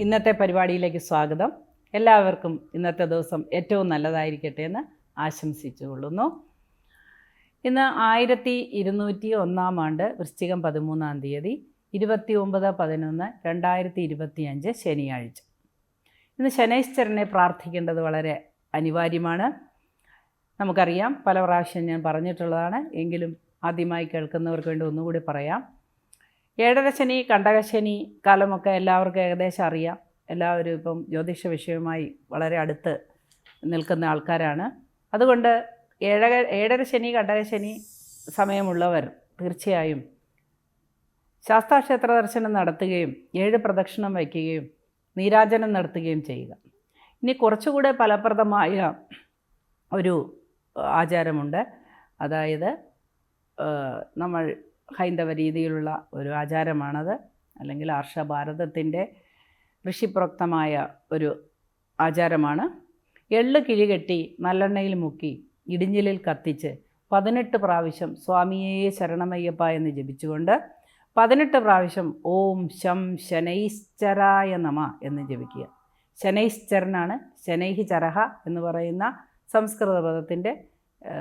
ഇന്നത്തെ പരിപാടിയിലേക്ക് സ്വാഗതം. എല്ലാവർക്കും ഇന്നത്തെ ദിവസം ഏറ്റവും നല്ലതായിരിക്കട്ടെ എന്ന് ആശംസിച്ചുകൊള്ളുന്നു. ഇന്ന് ആയിരത്തി ഇരുന്നൂറ്റി ഒന്നാം ആണ്ട് വൃശ്ചികം പതിമൂന്നാം തീയതി ഇരുപത്തി ഒമ്പത് പതിനൊന്ന് രണ്ടായിരത്തി ഇരുപത്തി അഞ്ച് ശനിയാഴ്ച. ഇന്ന് ശനൈശ്വരനെ പ്രാർത്ഥിക്കേണ്ടത് വളരെ അനിവാര്യമാണ്. നമുക്കറിയാം പല പ്രാവശ്യം ഞാൻ പറഞ്ഞിട്ടുള്ളതാണ്. എങ്കിലും ആദ്യമായി കേൾക്കുന്നവർക്ക് വേണ്ടി ഒന്നുകൂടി പറയാം. ഏഴര ശനി കണ്ടകശനി കാലമൊക്കെ എല്ലാവർക്കും ഏകദേശം അറിയാം. എല്ലാവരും ഇപ്പം ജ്യോതിഷ വിഷയവുമായി വളരെ അടുത്ത് നിൽക്കുന്ന ആൾക്കാരാണ്. അതുകൊണ്ട് ഏഴര ഏഴര ശനി കണ്ടകശനി സമയമുള്ളവർ തീർച്ചയായും ശാസ്താക്ഷേത്ര ദർശനം നടത്തുകയും ഏഴ് പ്രദക്ഷിണം വയ്ക്കുകയും നീരാജനം നടത്തുകയും ചെയ്യുക. ഇനി കുറച്ചുകൂടെ ഫലപ്രദമായ ഒരു ആചാരമുണ്ട്. അതായത് നമ്മൾ ഹൈന്ദവ രീതിയിലുള്ള ഒരു ആചാരമാണത്. അല്ലെങ്കിൽ ആർഷഭാരതത്തിന്റെ ഋഷിപ്രോക്തമായ ഒരു ആചാരമാണ്. എള്ള് കിഴികെട്ടി നല്ലെണ്ണയിൽ മുക്കി ഇടിഞ്ഞിലിൽ കത്തിച്ച് പതിനെട്ട് പ്രാവശ്യം സ്വാമിയേ ശരണമയ്യപ്പ എന്ന് ജപിച്ചുകൊണ്ട് പതിനെട്ട് പ്രാവശ്യം ഓം ശം ശനൈശ്ചരായ നമ എന്ന് ജപിക്കുക. ശനൈശ്ചരനാണ് ശനൈഹി ചരഹ എന്ന് പറയുന്ന സംസ്കൃത പദത്തിന്റെ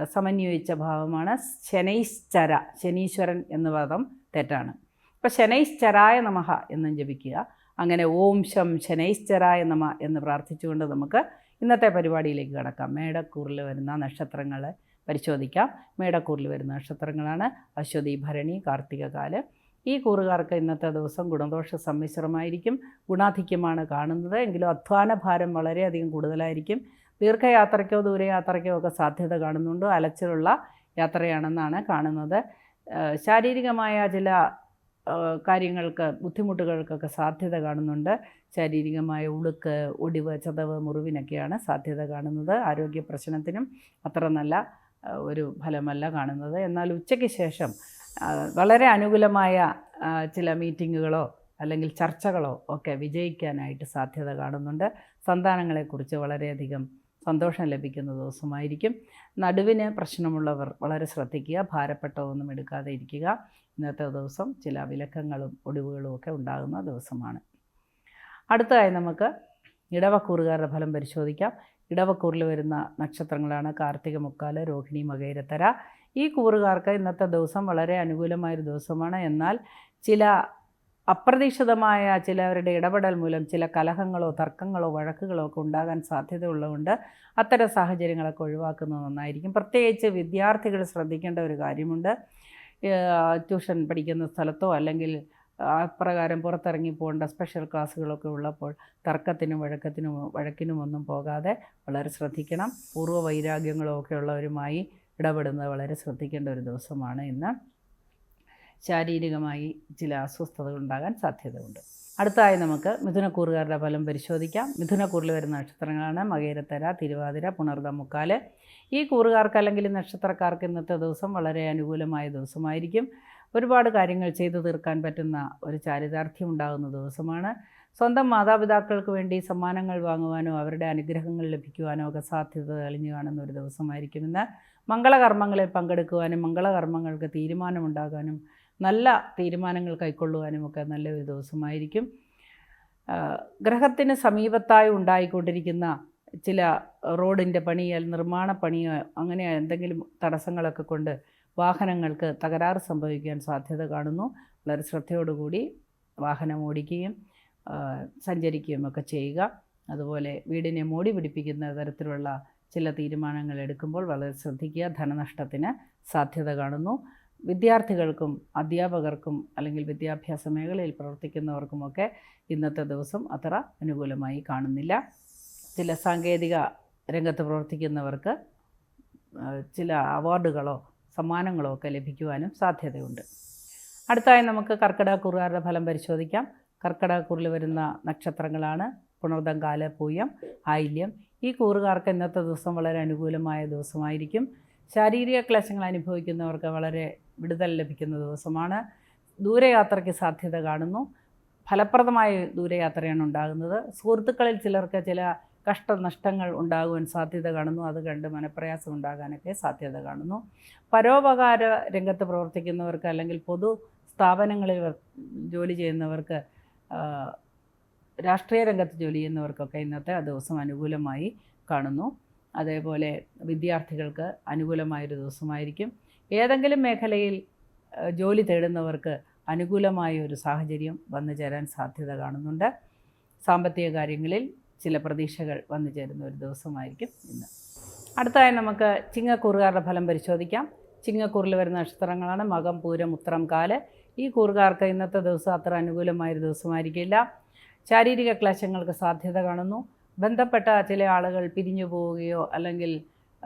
സമന്വയിച്ച ഭാവമാണ് ശനൈശ്ചര ശനീശ്വരൻ എന്ന പദം തെറ്റാണ്. അപ്പോൾ ശനൈശ്ചരായ നമഹ എന്നും ജപിക്കുക. അങ്ങനെ ഓം ശം ശനൈശ്ചരായ നമ എന്ന് പ്രാർത്ഥിച്ചുകൊണ്ട് നമുക്ക് ഇന്നത്തെ പരിപാടിയിലേക്ക് കടക്കാം. മേടക്കൂറിൽ വരുന്ന നക്ഷത്രങ്ങൾ പരിശോധിക്കാം. മേടക്കൂറിൽ വരുന്ന നക്ഷത്രങ്ങളാണ് അശ്വതി ഭരണി കാർത്തികകാൽ ഈ കൂറുകാർക്ക് ഇന്നത്തെ ദിവസം ഗുണദോഷ സമ്മിശ്രമായിരിക്കും. ഗുണാധിക്യമാണ് കാണുന്നത്. എങ്കിലും അധ്വാന ഭാരം വളരെയധികം കൂടുതലായിരിക്കും. ദീർഘയാത്രയ്ക്കോ ദൂരയാത്രയ്ക്കോ ഒക്കെ സാധ്യത കാണുന്നുണ്ട്. അലച്ചിലുള്ള യാത്രയാണെന്നാണ് കാണുന്നത്. ശാരീരികമായ ചില കാര്യങ്ങൾക്ക് ബുദ്ധിമുട്ടുകൾക്കൊക്കെ സാധ്യത കാണുന്നുണ്ട്. ശാരീരികമായ ഉളുക്ക് ഒടിവ് ചതവ് മുറിവിനൊക്കെയാണ് സാധ്യത കാണുന്നത്. ആരോഗ്യ പ്രശ്നത്തിനും അത്ര നല്ല ഒരു ഫലമല്ല കാണുന്നത്. എന്നാൽ ഉച്ചയ്ക്ക് ശേഷം വളരെ അനുകൂലമായ ചില മീറ്റിങ്ങുകളോ അല്ലെങ്കിൽ ചർച്ചകളോ ഒക്കെ വിജയിക്കാനായിട്ട് സാധ്യത കാണുന്നുണ്ട്. സന്താനങ്ങളെക്കുറിച്ച് വളരെയധികം സന്തോഷം ലഭിക്കുന്ന ദിവസമായിരിക്കും. നടുവിന് പ്രശ്നമുള്ളവർ വളരെ ശ്രദ്ധിക്കുക ഭാരപ്പെട്ടതൊന്നും എടുക്കാതെ ഇരിക്കുക. ഇന്നത്തെ ദിവസം ചില വിലക്കങ്ങളും ഒടിവുകളും ഒക്കെ ഉണ്ടാകുന്ന ദിവസമാണ്. അടുത്തതായി നമുക്ക് ഇടവക്കൂറുകാരുടെ ഫലം പരിശോധിക്കാം. ഇടവക്കൂറിൽ വരുന്ന നക്ഷത്രങ്ങളാണ് കാർത്തിക മുക്കാൽ രോഹിണി മകയിരത്തര ഈ കൂറുകാർക്ക് ഇന്നത്തെ ദിവസം വളരെ അനുകൂലമായൊരു ദിവസമാണ്. എന്നാൽ ചില അപ്രതീക്ഷിതമായ ചിലവരുടെ ഇടപെടൽ മൂലം ചില കലഹങ്ങളോ തർക്കങ്ങളോ വഴക്കുകളോ ഒക്കെ ഉണ്ടാകാൻ സാധ്യതയുള്ളതുകൊണ്ട് അത്തരം സാഹചര്യങ്ങളൊക്കെ ഒഴിവാക്കുന്നത് നന്നായിരിക്കും. പ്രത്യേകിച്ച് വിദ്യാർത്ഥികൾ ശ്രദ്ധിക്കേണ്ട ഒരു കാര്യമുണ്ട്. ട്യൂഷൻ പഠിക്കുന്ന സ്ഥലത്തോ അല്ലെങ്കിൽ അപ്രകാരം പുറത്തിറങ്ങി പോകേണ്ട സ്പെഷ്യൽ ക്ലാസ്സുകളൊക്കെ ഉള്ളപ്പോൾ തർക്കത്തിനും വഴക്കത്തിനും വഴക്കിനും ഒന്നും പോകാതെ വളരെ ശ്രദ്ധിക്കണം. പൂർവ വൈരാഗ്യങ്ങളോ ഒക്കെ ഉള്ളവരുമായി ഇടപെടുന്നത് വളരെ ശ്രദ്ധിക്കേണ്ട ഒരു ദിവസമാണ് ഇന്ന്. ശാരീരികമായി ചില അസ്വസ്ഥതകൾ ഉണ്ടാകാൻ സാധ്യതയുണ്ട്. അടുത്തായി നമുക്ക് മിഥുനക്കൂറുകാരുടെ ഫലം പരിശോധിക്കാം. മിഥുനക്കൂറിൽ വരുന്ന നക്ഷത്രങ്ങളാണ് മകേരത്തര തിരുവാതിര പുണർദ മുക്കാൽ. ഈ കൂറുകാർക്ക് അല്ലെങ്കിൽ നക്ഷത്രക്കാർക്ക് ഇന്നത്തെ ദിവസം വളരെ അനുകൂലമായ ദിവസമായിരിക്കും. ഒരുപാട് കാര്യങ്ങൾ ചെയ്തു തീർക്കാൻ പറ്റുന്ന ഒരു ചാരിതാർത്ഥ്യം ഉണ്ടാകുന്ന ദിവസമാണ്. സ്വന്തം മാതാപിതാക്കൾക്ക് വേണ്ടി സമ്മാനങ്ങൾ വാങ്ങുവാനോ അവരുടെ അനുഗ്രഹങ്ങൾ ലഭിക്കുവാനോ ഒക്കെ സാധ്യത തെളിഞ്ഞു കാണുന്ന ഒരു ദിവസമായിരിക്കും ഇന്ന്. മംഗളകർമ്മങ്ങളിൽ പങ്കെടുക്കുവാനും മംഗളകർമ്മങ്ങൾക്ക് തീരുമാനമുണ്ടാകാനും നല്ല തീരുമാനങ്ങൾ കൈക്കൊള്ളുവാനും ഒക്കെ നല്ലൊരു ദിവസമായിരിക്കും. ഗ്രഹത്തിന് സമീപത്തായി ഉണ്ടായിക്കൊണ്ടിരിക്കുന്ന ചില റോഡിന്റെ പണിയോ നിർമ്മാണ പണിയോ അങ്ങനെ എന്തെങ്കിലും തടസ്സങ്ങളൊക്കെ കൊണ്ട് വാഹനങ്ങൾക്ക് തകരാറ് സംഭവിക്കാൻ സാധ്യത കാണുന്നു. വളരെ ശ്രദ്ധയോടുകൂടി വാഹനം ഓടിക്കുകയും സഞ്ചരിക്കുകയും ഒക്കെ ചെയ്യുക. അതുപോലെ വീടിനെ മോടി പിടിപ്പിക്കുന്ന തരത്തിലുള്ള ചില തീരുമാനങ്ങൾ എടുക്കുമ്പോൾ വളരെ ശ്രദ്ധിക്കുക. ധനനഷ്ടത്തിന് സാധ്യത കാണുന്നു. വിദ്യാർത്ഥികൾക്കും അധ്യാപകർക്കും അല്ലെങ്കിൽ വിദ്യാഭ്യാസ മേഖലയിൽ പ്രവർത്തിക്കുന്നവർക്കുമൊക്കെ ഇന്നത്തെ ദിവസം അത്ര അനുകൂലമായി കാണുന്നില്ല. ചില സാങ്കേതിക രംഗത്ത് പ്രവർത്തിക്കുന്നവർക്ക് ചില അവാർഡുകളോ സമ്മാനങ്ങളോ ഒക്കെ ലഭിക്കുവാനും സാധ്യതയുണ്ട്. അടുത്തായി നമുക്ക് കർക്കിടകക്കുറുകാരുടെ ഫലം പരിശോധിക്കാം? കർക്കിടകക്കുറിൽ വരുന്ന നക്ഷത്രങ്ങളാണ് പുണർദം കാല പൂയം ആയില്യം. ഈ കൂറുകാർക്ക് ഇന്നത്തെ ദിവസം വളരെ അനുകൂലമായ ദിവസമായിരിക്കും. ശാരീരിക ക്ലേശങ്ങൾ അനുഭവിക്കുന്നവർക്ക് വളരെ വിടുതൽ ലഭിക്കുന്ന ദിവസമാണ്. ദൂരയാത്രയ്ക്ക് സാധ്യത കാണുന്നു. ഫലപ്രദമായ ദൂരയാത്രയാണ് ഉണ്ടാകുന്നത്. സുഹൃത്തുക്കളിൽ ചിലർക്ക് ചില കഷ്ടനഷ്ടങ്ങൾ ഉണ്ടാകുവാൻ സാധ്യത കാണുന്നു. അത് കണ്ട് മനപ്രയാസം ഉണ്ടാകാനൊക്കെ സാധ്യത കാണുന്നു. പരോപകാര രംഗത്ത് പ്രവർത്തിക്കുന്നവർക്ക് അല്ലെങ്കിൽ പൊതു സ്ഥാപനങ്ങളിൽ ജോലി ചെയ്യുന്നവർക്ക് രാഷ്ട്രീയ രംഗത്ത് ജോലി ചെയ്യുന്നവർക്കൊക്കെ ഇന്നത്തെ ആ ദിവസം അനുകൂലമായി കാണുന്നു. അതേപോലെ വിദ്യാർത്ഥികൾക്ക് അനുകൂലമായൊരു ദിവസമായിരിക്കും. ഏതെങ്കിലും മേഖലയിൽ ജോലി തേടുന്നവർക്ക് അനുകൂലമായ ഒരു സാഹചര്യം വന്നു ചേരാൻ സാധ്യത കാണുന്നുണ്ട്. സാമ്പത്തിക കാര്യങ്ങളിൽ ചില പ്രതീക്ഷകൾ വന്നു ചേരുന്ന ഒരു ദിവസമായിരിക്കും ഇന്ന്. അടുത്തതായി നമുക്ക് ചിങ്ങക്കൂറുകാരുടെ ഫലം പരിശോധിക്കാം. ചിങ്ങക്കൂറിൽ വരുന്ന നക്ഷത്രങ്ങളാണ് മകം പൂരം ഉത്രം കാൽ. ഈ കൂറുകാർക്ക് ഇന്നത്തെ ദിവസം അത്ര അനുകൂലമായൊരു ദിവസമായിരിക്കില്ല. ശാരീരിക ക്ലേശങ്ങൾക്ക് സാധ്യത കാണുന്നു. ബന്ധപ്പെട്ട ചില ആളുകൾ പിരിഞ്ഞു പോവുകയോ അല്ലെങ്കിൽ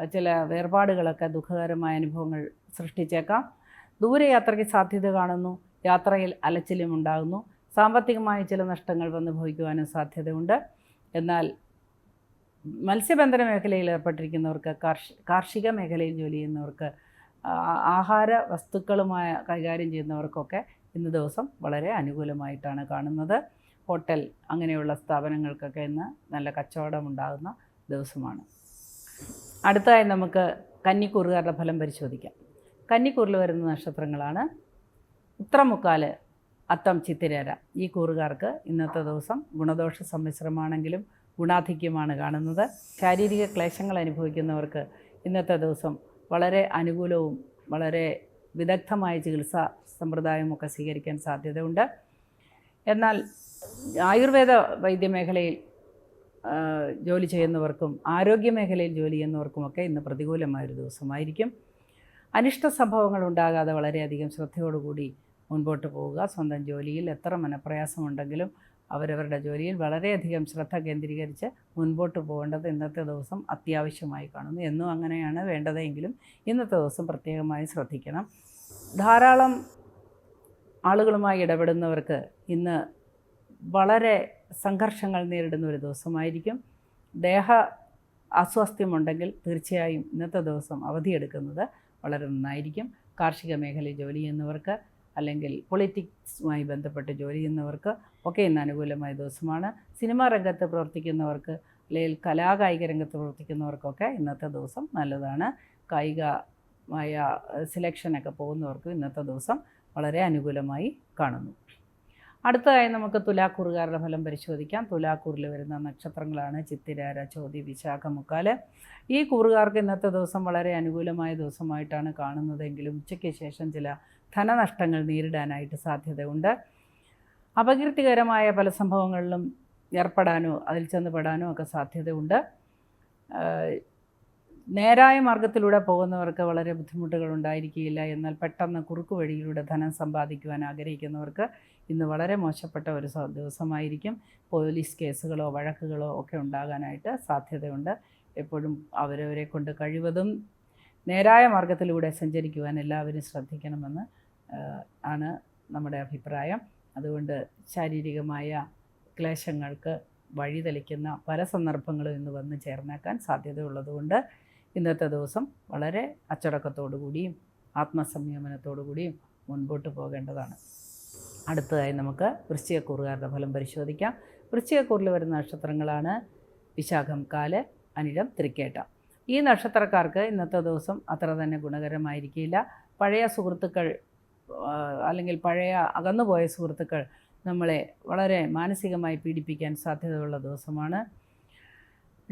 ചില വേർപാടുകളൊക്കെ ദുഃഖകരമായ അനുഭവങ്ങൾ സൃഷ്ടിച്ചേക്കാം. ദൂരയാത്രയ്ക്ക് സാധ്യത കാണുന്നു. യാത്രയിൽ അലച്ചിലും ഉണ്ടാകുന്നു. സാമ്പത്തികമായ ചില നഷ്ടങ്ങൾ വന്നു ഭവിക്കുവാനും സാധ്യതയുണ്ട്. എന്നാൽ മത്സ്യബന്ധന മേഖലയിൽ ഏർപ്പെട്ടിരിക്കുന്നവർക്ക് കാർഷി കാർഷിക മേഖലയിൽ ജോലി ചെയ്യുന്നവർക്ക് ആഹാര വസ്തുക്കളുമായ കൈകാര്യം ചെയ്യുന്നവർക്കൊക്കെ ഇന്ന് ദിവസം വളരെ അനുകൂലമായിട്ടാണ് കാണുന്നത്. ഹോട്ടൽ അങ്ങനെയുള്ള സ്ഥാപനങ്ങൾക്കൊക്കെ ഇന്ന് നല്ല കച്ചവടം ഉണ്ടാകുന്ന ദിവസമാണ്. അടുത്തതായി നമുക്ക് കന്നിക്കൂറുകാരുടെ ഫലം പരിശോധിക്കാം. കന്നിക്കൂറിൽ വരുന്ന നക്ഷത്രങ്ങളാണ്. ഉത്രമുക്കാൽ അത്തം ചിത്തിരേര. ഈ കൂറുകാർക്ക് ഇന്നത്തെ ദിവസം ഗുണദോഷ സമ്മിശ്രമാണെങ്കിലും ഗുണാധിക്യമാണ് കാണുന്നത്. ശാരീരിക ക്ലേശങ്ങൾ അനുഭവിക്കുന്നവർക്ക് ഇന്നത്തെ ദിവസം വളരെ അനുകൂലവും വളരെ വിദഗ്ധമായ ചികിത്സാ സമ്പ്രദായമൊക്കെ സ്വീകരിക്കാൻ സാധ്യതയുണ്ട്. എന്നാൽ ആയുർവേദ വൈദ്യമേഖലയിൽ ജോലി ചെയ്യുന്നവർക്കും ആരോഗ്യ മേഖലയിൽ ജോലി ചെയ്യുന്നവർക്കുമൊക്കെ ഇന്ന് പ്രതികൂലമായൊരു ദിവസമായിരിക്കും. അനിഷ്ട സംഭവങ്ങൾ ഉണ്ടാകാതെ വളരെയധികം ശ്രദ്ധയോടുകൂടി മുൻപോട്ട് പോവുക. സ്വന്തം ജോലിയിൽ എത്ര മനപ്രയാസമുണ്ടെങ്കിലും അവരവരുടെ ജോലിയിൽ വളരെയധികം ശ്രദ്ധ കേന്ദ്രീകരിച്ച് മുൻപോട്ട് പോകേണ്ടത് ഇന്നത്തെ ദിവസം അത്യാവശ്യമായി കാണുന്നു. എന്നും അങ്ങനെയാണ് വേണ്ടതെങ്കിലും ഇന്നത്തെ ദിവസം പ്രത്യേകമായി ശ്രദ്ധിക്കണം. ധാരാളം ആളുകളുമായി ഇടപെടുന്നവർക്ക് ഇന്ന് വളരെ സംഘർഷങ്ങൾ നേരിടുന്ന ഒരു ദിവസമായിരിക്കും. ദേഹ അസ്വാസ്ഥ്യമുണ്ടെങ്കിൽ തീർച്ചയായും ഇന്നത്തെ ദിവസം അവധിയെടുക്കുന്നത് വളരെ നന്നായിരിക്കും. കാർഷിക മേഖലയിൽ ജോലി ചെയ്യുന്നവർക്ക് അല്ലെങ്കിൽ പൊളിറ്റിക്സുമായി ബന്ധപ്പെട്ട് ജോലി ചെയ്യുന്നവർക്ക് ഒക്കെ ഇന്ന് അനുകൂലമായ ദിവസമാണ്. സിനിമാ രംഗത്ത് പ്രവർത്തിക്കുന്നവർക്ക് അല്ലെങ്കിൽ കലാകായിക രംഗത്ത് പ്രവർത്തിക്കുന്നവർക്കൊക്കെ ഇന്നത്തെ ദിവസം നല്ലതാണ്. കായികമായ സെലക്ഷനൊക്കെ പോകുന്നവർക്ക് ഇന്നത്തെ ദിവസം വളരെ അനുകൂലമായി കാണുന്നു. അടുത്തതായി നമുക്ക് തുലാക്കൂറുകാരുടെ ഫലം പരിശോധിക്കാം. തുലാക്കൂറിൽ വരുന്ന നക്ഷത്രങ്ങളാണ് ചിത്തിരാര ചോതി വിശാഖ മുക്കാൽ. ഈ കൂറുകാർക്ക് ഇന്നത്തെ ദിവസം വളരെ അനുകൂലമായ ദിവസമായിട്ടാണ് കാണുന്നതെങ്കിലും ഉച്ചയ്ക്ക് ശേഷം ചില ധനനഷ്ടങ്ങൾ നേരിടാനായിട്ട് സാധ്യതയുണ്ട്. അപകീർത്തികരമായ പല സംഭവങ്ങളിലും ഏർപ്പെടാനോ അതിൽ ചെന്ന് പെടാനോ ഒക്കെ സാധ്യതയുണ്ട്. നേരായ മാർഗത്തിലൂടെ പോകുന്നവർക്ക് വളരെ ബുദ്ധിമുട്ടുകൾ ഉണ്ടായിരിക്കുകയില്ല. എന്നാൽ പെട്ടെന്ന് കുറുക്കു വഴിയിലൂടെ ധനം സമ്പാദിക്കുവാൻ ആഗ്രഹിക്കുന്നവർക്ക് ഇന്ന് വളരെ മോശപ്പെട്ട ഒരു ദിവസമായിരിക്കും. പോലീസ് കേസുകളോ വഴക്കുകളോ ഒക്കെ ഉണ്ടാകാനായിട്ട് സാധ്യതയുണ്ട്. എപ്പോഴും അവരവരെ കൊണ്ട് കഴിവതും നേരായ മാർഗത്തിലൂടെ സഞ്ചരിക്കുവാൻ എല്ലാവരും ശ്രദ്ധിക്കണമെന്ന് ആണ് നമ്മുടെ അഭിപ്രായം. അതുകൊണ്ട് ശാരീരികമായ ക്ലേശങ്ങൾക്ക് വഴിതെളിക്കുന്ന പല സന്ദർഭങ്ങളും ഇന്ന് വന്ന് ചേർന്നേക്കാൻ സാധ്യതയുള്ളതുകൊണ്ട് ഇന്നത്തെ ദിവസം വളരെ അച്ചടക്കത്തോടു കൂടിയും ആത്മസംയമനത്തോടു കൂടിയും മുൻപോട്ട് പോകേണ്ടതാണ്. അടുത്തതായി നമുക്ക് വൃശ്ചികക്കൂറുകാരുടെ ഫലം പരിശോധിക്കാം. വൃശ്ചികക്കൂറിൽ വരുന്ന നക്ഷത്രങ്ങളാണ് വിശാഖം കാൽ അനിഴം തൃക്കേട്ട. ഈ നക്ഷത്രക്കാർക്ക് ഇന്നത്തെ ദിവസം അത്ര തന്നെ ഗുണകരമായിരിക്കില്ല. പഴയ സുഹൃത്തുക്കൾ അല്ലെങ്കിൽ പഴയ അകന്നുപോയ സുഹൃത്തുക്കൾ നമ്മളെ വളരെ മാനസികമായി പീഡിപ്പിക്കാൻ സാധ്യതയുള്ള ദിവസമാണ്.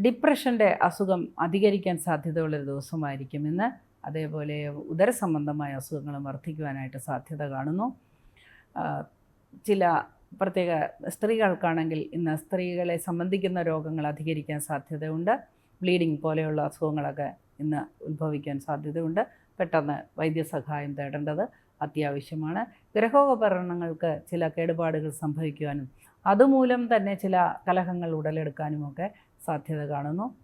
ഡിപ്രഷന്റെ അസുഖം അധികരിക്കാൻ സാധ്യതയുള്ളൊരു ദിവസമായിരിക്കും ഇന്ന്. അതേപോലെ ഉദര സംബന്ധമായ അസുഖങ്ങളും വർദ്ധിക്കുവാനായിട്ട് സാധ്യത കാണുന്നു. ചില പ്രത്യേക സ്ത്രീകൾക്കാണെങ്കിൽ ഇന്ന് സ്ത്രീകളെ സംബന്ധിക്കുന്ന രോഗങ്ങൾ അധികരിക്കാൻ സാധ്യതയുണ്ട്. ബ്ലീഡിംഗ് പോലെയുള്ള അസുഖങ്ങളൊക്കെ ഇന്ന് ഉത്ഭവിക്കാൻ സാധ്യതയുണ്ട്. പെട്ടെന്ന് വൈദ്യസഹായം തേടേണ്ടത് അത്യാവശ്യമാണ്. ഗ്രഹോപകരണങ്ങൾക്ക് ചില കേടുപാടുകൾ സംഭവിക്കുവാനും അതുമൂലം തന്നെ ചില കലഹങ്ങൾ ഉടലെടുക്കാനുമൊക്കെ സാധ്യത കാണുന്നു.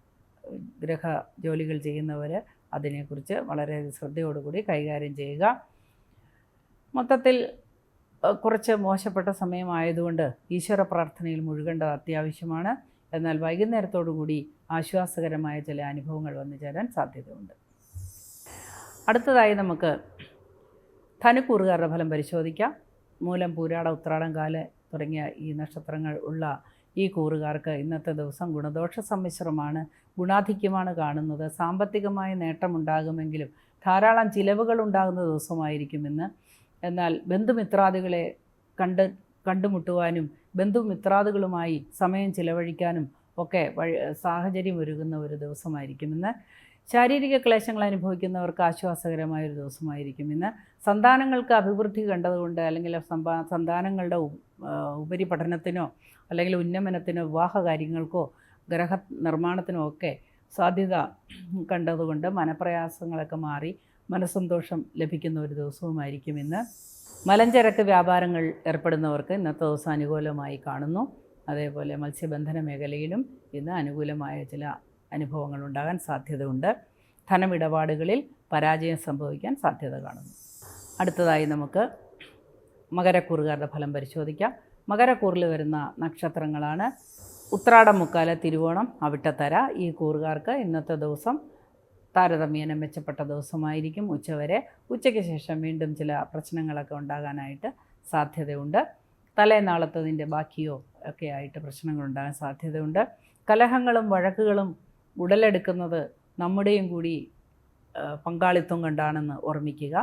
ഗ്രഹ ജോലികൾ ചെയ്യുന്നവർ അതിനെക്കുറിച്ച് വളരെ ശ്രദ്ധയോടുകൂടി കൈകാര്യം ചെയ്യുക. മൊത്തത്തിൽ കുറച്ച് മോശപ്പെട്ട സമയമായതുകൊണ്ട് ഈശ്വര പ്രാർത്ഥനയിൽ മുഴുകേണ്ടത് അത്യാവശ്യമാണ്. എന്നാൽ വൈകുന്നേരത്തോടു കൂടി ആശ്വാസകരമായ ചില അനുഭവങ്ങൾ വന്നു ചേരാൻ സാധ്യതയുണ്ട്. അടുത്തതായി നമുക്ക് ധനുക്കൂറുകാരുടെ ഫലം പരിശോധിക്കാം. മൂലം പൂരാട ഉത്രാടം കാൽ തുടങ്ങിയ ഈ നക്ഷത്രങ്ങൾ ഉള്ള ഈ കൂറുകാർക്ക് ഇന്നത്തെ ദിവസം ഗുണദോഷ സമ്മിശ്രമാണ്. ഗുണാധിക്യമാണ് കാണുന്നത്. സാമ്പത്തികമായ നേട്ടമുണ്ടാകുമെങ്കിലും ധാരാളം ചിലവുകൾ ഉണ്ടാകുന്ന ദിവസമായിരിക്കും ഇന്ന്. എന്നാൽ ബന്ധുമിത്രാദികളെ കണ്ട് കണ്ടുമുട്ടുവാനും ബന്ധുമിത്രാദികളുമായി സമയം ചിലവഴിക്കാനും ഒക്കെ വഴി സാഹചര്യം ഒരുങ്ങുന്ന ഒരു ദിവസമായിരിക്കും ഇന്ന്. ശാരീരിക ക്ലേശങ്ങൾ അനുഭവിക്കുന്നവർക്ക് ആശ്വാസകരമായ ഒരു ദിവസമായിരിക്കും ഇന്ന്. സന്താനങ്ങൾക്ക് അഭിവൃദ്ധി കണ്ടതുകൊണ്ട് അല്ലെങ്കിൽ സന്താനങ്ങളുടെ ഉപരിപഠനത്തിനോ അല്ലെങ്കിൽ ഉന്നമനത്തിനോ വിവാഹ കാര്യങ്ങൾക്കോ ഗ്രഹ നിർമ്മാണത്തിനോ ഒക്കെ സാധ്യത കണ്ടതുകൊണ്ട് മനപ്രയാസങ്ങളൊക്കെ മാറി മനസ്സന്തോഷം ലഭിക്കുന്ന ഒരു ദിവസവുമായിരിക്കും ഇന്ന്. മലഞ്ചരക്ക് വ്യാപാരങ്ങൾ ഏർപ്പെടുന്നവർക്ക് ഇന്നത്തെ ദിവസം അനുകൂലമായി കാണുന്നു. അതേപോലെ മത്സ്യബന്ധന മേഖലയിലും ഇന്ന് അനുകൂലമായ ചില അനുഭവങ്ങൾ ഉണ്ടാകാൻ സാധ്യതയുണ്ട്. ധനമിടപാടുകളിൽ പരാജയം സംഭവിക്കാൻ സാധ്യത കാണുന്നു. അടുത്തതായി നമുക്ക് മകരക്കൂറുകാരുടെ ഫലം പരിശോധിക്കാം. മകരക്കൂറിൽ വരുന്ന നക്ഷത്രങ്ങളാണ്. ഉത്രാടം മുക്കാല തിരുവോണം അവിട്ടത്തര. ഈ കൂറുകാർക്ക് ഇന്നത്തെ ദിവസം താരതമ്യേന മെച്ചപ്പെട്ട ദിവസമായിരിക്കും. ഉച്ചവരെ ഉച്ചയ്ക്ക് ശേഷം വീണ്ടും ചില പ്രശ്നങ്ങളൊക്കെ ഉണ്ടാകാനായിട്ട് സാധ്യതയുണ്ട്. തലേനാളത്തതിന്റെ ബാക്കിയോ ഒക്കെ ആയിട്ട് പ്രശ്നങ്ങൾ ഉണ്ടാകാൻ സാധ്യതയുണ്ട്. കലഹങ്ങളും വഴക്കുകളും ഉടലെടുക്കുന്നത് നമ്മുടെയും കൂടി പങ്കാളിത്തം കൊണ്ടാണെന്ന് ഓർമ്മിക്കുക.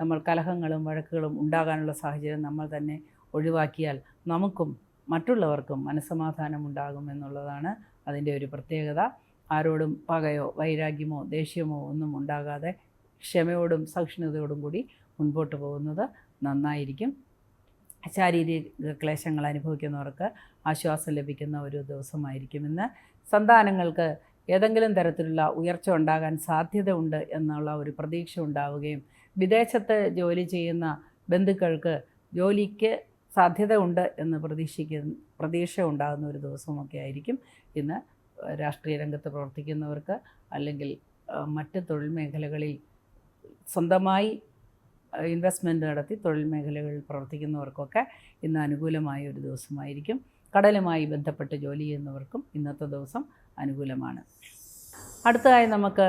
നമ്മൾ കലഹങ്ങളും വഴക്കുകളും ഉണ്ടാകാനുള്ള സാഹചര്യം നമ്മൾ തന്നെ ഒഴിവാക്കിയാൽ നമുക്കും മറ്റുള്ളവർക്കും മനസ്സമാധാനം ഉണ്ടാകും എന്നുള്ളതാണ് അതിന്റെ ഒരു പ്രത്യേകത. ആരോടും പകയോ വൈരാഗ്യമോ ദേഷ്യമോ ഒന്നും ഉണ്ടാകാതെ ക്ഷമയോടും സഹിഷ്ണുതയോടും കൂടി മുൻപോട്ട് പോകുന്നത് നന്നായിരിക്കും. ശാരീരിക ക്ലേശങ്ങൾ അനുഭവിക്കുന്നവർക്ക് ആശ്വാസം ലഭിക്കുന്ന ഒരു ദിവസമായിരിക്കും ഇന്ന്. സന്താനങ്ങൾക്ക് ഏതെങ്കിലും തരത്തിലുള്ള ഉയർച്ച ഉണ്ടാകാൻ സാധ്യതയുണ്ട് എന്നുള്ള ഒരു പ്രതീക്ഷ ഉണ്ടാവുകയും വിദേശത്ത് ജോലി ചെയ്യുന്ന ബന്ധുക്കൾക്ക് ജോലിക്ക് സാധ്യതയുണ്ട് എന്ന് പ്രതീക്ഷിക്കുന്ന പ്രതീക്ഷ ഉണ്ടാകുന്ന ഒരു ദിവസമൊക്കെ ആയിരിക്കും ഇന്ന്. രാഷ്ട്രീയ രംഗത്ത് പ്രവർത്തിക്കുന്നവർക്ക് അല്ലെങ്കിൽ മറ്റ് തൊഴിൽ മേഖലകളിൽ സ്വന്തമായി ഇൻവെസ്റ്റ്മെന്റ് നടത്തി തൊഴിൽ മേഖലകളിൽ പ്രവർത്തിക്കുന്നവർക്കൊക്കെ ഇന്ന് അനുകൂലമായ ഒരു ദിവസമായിരിക്കും. കടലുമായി ബന്ധപ്പെട്ട് ജോലി ചെയ്യുന്നവർക്കും ഇന്നത്തെ ദിവസം അനുകൂലമാണ്. അടുത്തതായി നമുക്ക്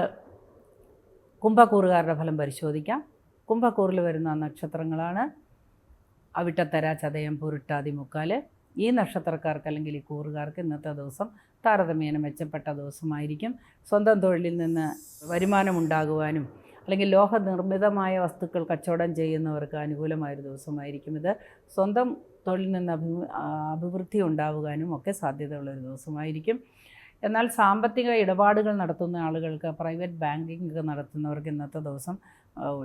കുംഭക്കൂറുകാരുടെ ഫലം പരിശോധിക്കാം. കുംഭക്കൂറിൽ വരുന്ന നക്ഷത്രങ്ങളാണ് അവിട്ടത്തര ചതയം പുരുട്ടാതി മുക്കാൽ. ഈ നക്ഷത്രക്കാർക്ക് അല്ലെങ്കിൽ ഈ കൂറുകാർക്ക് ഇന്നത്തെ ദിവസം താരതമ്യേന മെച്ചപ്പെട്ട ദിവസമായിരിക്കും. സ്വന്തം തൊഴിലിൽ നിന്ന് വരുമാനമുണ്ടാകുവാനും അല്ലെങ്കിൽ ലോഹ നിർമ്മിതമായ വസ്തുക്കൾ കച്ചവടം ചെയ്യുന്നവർക്ക് അനുകൂലമായൊരു ദിവസമായിരിക്കും ഇത്. സ്വന്തം തൊഴിൽ നിന്ന് അഭി അഭിവൃദ്ധി ഉണ്ടാവുവാനും ഒക്കെ സാധ്യതയുള്ളൊരു ദിവസമായിരിക്കും. എന്നാൽ സാമ്പത്തിക ഇടപാടുകൾ നടത്തുന്ന ആളുകൾക്ക് പ്രൈവറ്റ് ബാങ്കിങ് നടത്തുന്നവർക്ക് ഇന്നത്തെ ദിവസം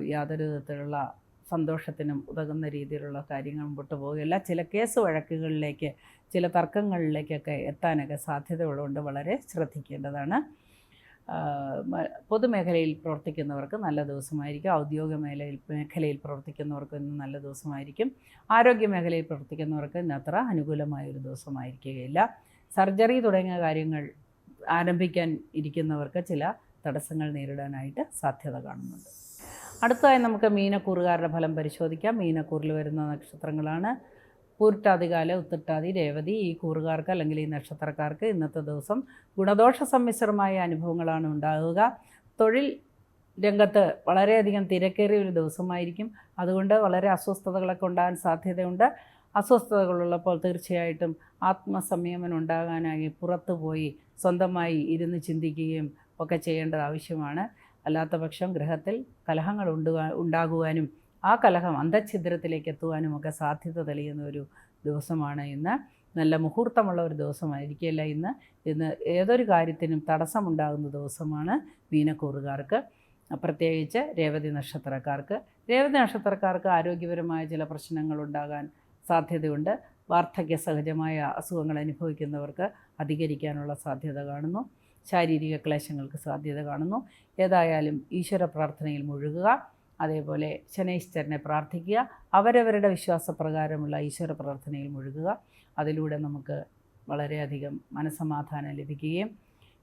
യാതൊരു വിധത്തിലുള്ള സന്തോഷത്തിനും ഉതകുന്ന രീതിയിലുള്ള കാര്യങ്ങൾ മുമ്പോട്ട് പോവുകയില്ല ചില കേസ് വഴക്കുകളിലേക്ക് ചില തർക്കങ്ങളിലേക്കൊക്കെ എത്താനൊക്കെ സാധ്യതയുള്ളതുകൊണ്ട് വളരെ ശ്രദ്ധിക്കേണ്ടതാണ്. പൊതുമേഖലയിൽ പ്രവർത്തിക്കുന്നവർക്ക് നല്ല ദിവസമായിരിക്കും. ഔദ്യോഗിക മേഖലയിൽ മേഖലയിൽ പ്രവർത്തിക്കുന്നവർക്ക് ഇന്ന് നല്ല ദിവസമായിരിക്കും. ആരോഗ്യ മേഖലയിൽ പ്രവർത്തിക്കുന്നവർക്ക് ഇന്ന് അത്ര അനുകൂലമായ ഒരു ദിവസമായിരിക്കുകയില്ല. സർജറി തുടങ്ങിയ കാര്യങ്ങൾ ആരംഭിക്കാൻ ഇരിക്കുന്നവർക്ക് ചില തടസ്സങ്ങൾ നേരിടാനായിട്ട് സാധ്യത കാണുന്നുണ്ട്. അടുത്തതായി നമുക്ക് മീനക്കൂറുകാരുടെ ഫലം പരിശോധിക്കാം. മീനക്കൂറിൽ വരുന്ന നക്ഷത്രങ്ങളാണ് പൂരിട്ടാതികാല ഉത്തിട്ടാതി രേവതി. ഈ കൂറുകാർക്ക് അല്ലെങ്കിൽ ഈ നക്ഷത്രക്കാർക്ക് ഇന്നത്തെ ദിവസം ഗുണദോഷ സമ്മിശ്രമായ അനുഭവങ്ങളാണ് ഉണ്ടാകുക. തൊഴിൽ രംഗത്ത് വളരെയധികം തിരക്കേറിയ ഒരു ദിവസമായിരിക്കും. അതുകൊണ്ട് വളരെ അസ്വസ്ഥതകളൊക്കെ ഉണ്ടാകാൻ സാധ്യതയുണ്ട്. അസ്വസ്ഥതകളുള്ളപ്പോൾ തീർച്ചയായിട്ടും ആത്മസംയമനം ഉണ്ടാകാനായി പുറത്തു പോയി സ്വന്തമായി ഇരുന്ന് ചിന്തിക്കുകയും ഒക്കെ ചെയ്യേണ്ടത് ആവശ്യമാണ്. അല്ലാത്ത പക്ഷം ഗ്രഹത്തിൽ കലഹങ്ങൾ ഉണ്ടാ ഉണ്ടാകുവാനും ആ കലഹം അന്തഛിദ്രത്തിലേക്ക് എത്തുവാനും ഒക്കെ സാധ്യത തെളിയുന്ന ഒരു ദിവസമാണ് ഇന്ന്. നല്ല മുഹൂർത്തമുള്ള ഒരു ദിവസമായിരിക്കില്ല ഇന്ന്. ഇന്ന് ഏതൊരു കാര്യത്തിനും തടസ്സമുണ്ടാകുന്ന ദിവസമാണ് മീനക്കൂറുകാർക്ക്. പ്രത്യേകിച്ച് രേവതി നക്ഷത്രക്കാർക്ക്. രേവതി നക്ഷത്രക്കാർക്ക് ആരോഗ്യപരമായ ചില പ്രശ്നങ്ങൾ ഉണ്ടാകാൻ സാധ്യതയുണ്ട്. വാർദ്ധക്യ സഹജമായ അസുഖങ്ങൾ അനുഭവിക്കുന്നവർക്ക് അധികരിക്കാനുള്ള സാധ്യത കാണുന്നു. ശാരീരിക ക്ലേശങ്ങൾക്ക് സാധ്യത കാണുന്നു. ഏതായാലും ഈശ്വര പ്രാർത്ഥനയിൽ മുഴുകുക. അതേപോലെ ശനൈശ്വരനെ പ്രാർത്ഥിക്കുക. അവരവരുടെ വിശ്വാസപ്രകാരമുള്ള ഈശ്വര പ്രാർത്ഥനയിൽ മുഴുകുക. അതിലൂടെ നമുക്ക് വളരെയധികം മനസമാധാനം ലഭിക്കുകയും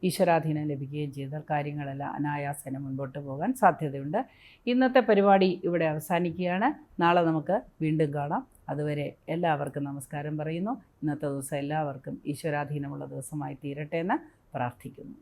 ഈശ്വരാധീനം ലഭിക്കുകയും ചെയ്താൽ കാര്യങ്ങളെല്ലാം അനായാസേന മുൻപോട്ട് പോകാൻ സാധ്യതയുണ്ട്. ഇന്നത്തെ പരിപാടി ഇവിടെ അവസാനിക്കുകയാണ്. നാളെ നമുക്ക് വീണ്ടും കാണാം. അതുവരെ എല്ലാവർക്കും നമസ്കാരം പറയുന്നു. ഇന്നത്തെ ദിവസം എല്ലാവർക്കും ഈശ്വരാധീനമുള്ള ദിവസമായി തീരട്ടെ എന്ന് പ്രാർത്ഥിക്കുന്നു.